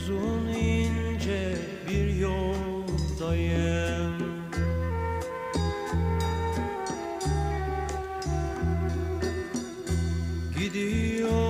Uzun ince bir yoldayım. Gidiyor